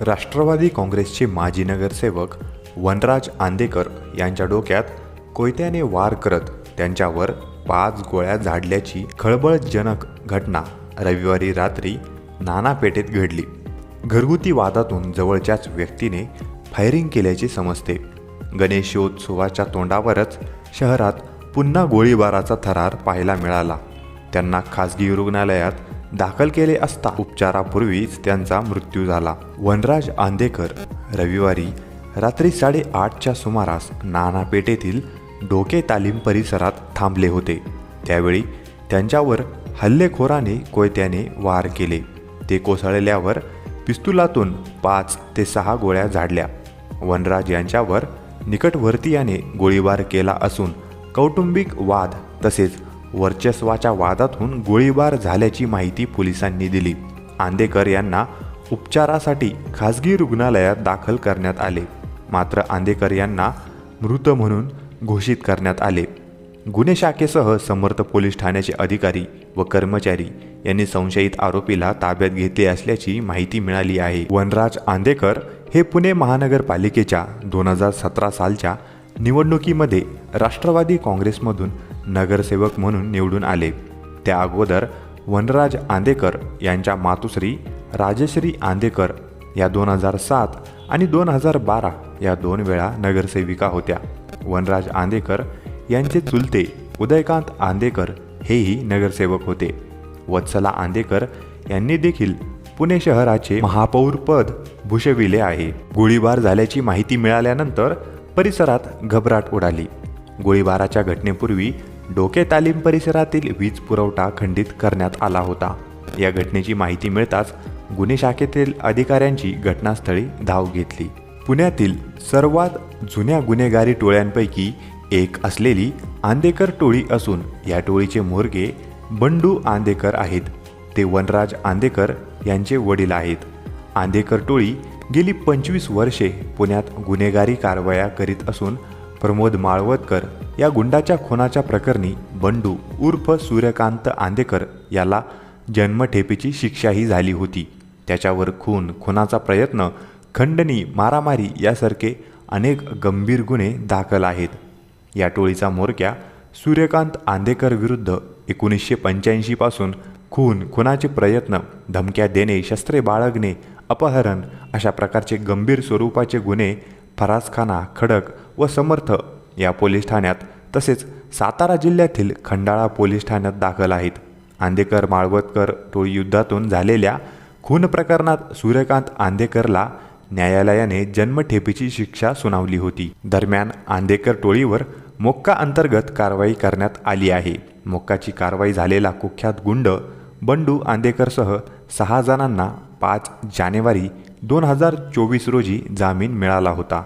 राष्ट्रवादी काँग्रेसचे माजी नगरसेवक वनराज आंदेकर यांच्या डोक्यात कोयत्याने वार करत त्यांच्यावर पाच गोळ्या झाडल्याची खळबळजनक घटना रविवारी रात्री नानापेठेत घडली. घरगुती वादातून जवळच्याच व्यक्तीने फायरिंग केल्याचे समजते. गणेशोत्सवाच्या तोंडावरच शहरात पुन्हा गोळीबाराचा थरार पाहायला मिळाला. त्यांना खासगी रुग्णालयात दाखल केले असता उपचारापूर्वीच त्यांचा मृत्यू झाला. वनराज आंदेकर रविवारी रात्री साडेआठच्या सुमारास नानापेठेतील डोके तालीम परिसरात थांबले होते. त्यावेळी त्यांच्यावर हल्लेखोराने कोयत्याने वार केले. ते कोसळल्यावर पिस्तुलातून पाच ते सहा गोळ्या झाडल्या. वनराज यांच्यावर निकटवर्तीयाने गोळीबार केला असून कौटुंबिक वाद तसेच वर्चस्वाच्या वादातून गोळीबार झाल्याची माहिती पोलिसांनी दिली. आंदेकर यांना उपचारासाठी खासगी रुग्णालयात दाखल करण्यात आले. मात्र आंदेकर यांना मृत म्हणून घोषित करण्यात आले. गुन्हे शाखेसह समर्थ पोलीस ठाण्याचे अधिकारी व कर्मचारी यांनी संशयित आरोपीला ताब्यात घेतले असल्याची माहिती मिळाली आहे. वनराज आंदेकर हे पुणे महानगरपालिकेच्या दोन हजार सतरा सालच्या निवडणुकीमध्ये राष्ट्रवादी काँग्रेसमधून नगरसेवक म्हणून निवडून आले. त्या अगोदर वनराज आंदेकर यांच्या मातुश्री राजश्री आंदेकर या दोन हजार सात आणि दोन हजार बारा या दोन वेळा नगरसेविका होत्या. वनराज आंदेकर यांचे चुलते उदयकांत आंदेकर हेही नगरसेवक होते. वत्सला आंदेकर यांनी देखील पुणे शहराचे महापौर पद भूषविले आहे. गोळीबार झाल्याची माहिती मिळाल्यानंतर परिसरात घबराट उडाली. गोळीबाराच्या घटनेपूर्वी डोके तालीम परिसरातील वीज पुरवठा खंडित करण्यात आला होता. या घटनेची माहिती मिळताच गुन्हे शाखेतील अधिकाऱ्यांची घटनास्थळी धाव घेतली. पुण्यातील सर्वात जुन्या गुन्हेगारी टोळ्यांपैकी एक असलेली आंदेकर टोळी असून या टोळीचे मोरगे बंडू आंदेकर आहेत. ते वनराज आंदेकर यांचे वडील आहेत. आंदेकर टोळी गेली पंचवीस वर्षे पुण्यात गुन्हेगारी कारवाया करीत असून प्रमोद माळवतकर या गुंडाच्या खुनाच्या प्रकरणी बंडू उर्फ सूर्यकांत आंदेकर याला जन्मठेपेची शिक्षाही झाली होती. त्याच्यावर खून खुनाचा प्रयत्न खंडणी मारामारी यासारखे अनेक गंभीर गुन्हे दाखल आहेत. या टोळीचा म्होरक्या सूर्यकांत आंदेकर विरुद्ध एकोणीसशे पंच्याऐंशीपासून खून खुनाचे प्रयत्न धमक्या देणे शस्त्रे बाळगणे अपहरण अशा प्रकारचे गंभीर स्वरूपाचे गुन्हे फरासखाना खडक व समर्थ या पोलीस ठाण्यात तसेच सातारा जिल्ह्यातील खंडाळा पोलीस ठाण्यात दाखल आहेत. आंदेकर माळवतकर टोळी युद्धातून झालेल्या खून प्रकरणात सूर्यकांत आंदेकरला न्यायालयाने जन्मठेपेची शिक्षा सुनावली होती. दरम्यान आंदेकर टोळीवर मोक्का अंतर्गत कारवाई करण्यात आली आहे. मोक्काची कारवाई झालेला कुख्यात गुंड बंडू आंदेकरसह सहा जणांना पाच जानेवारी दोन हजार चोवीस रोजी जामीन मिळाला होता.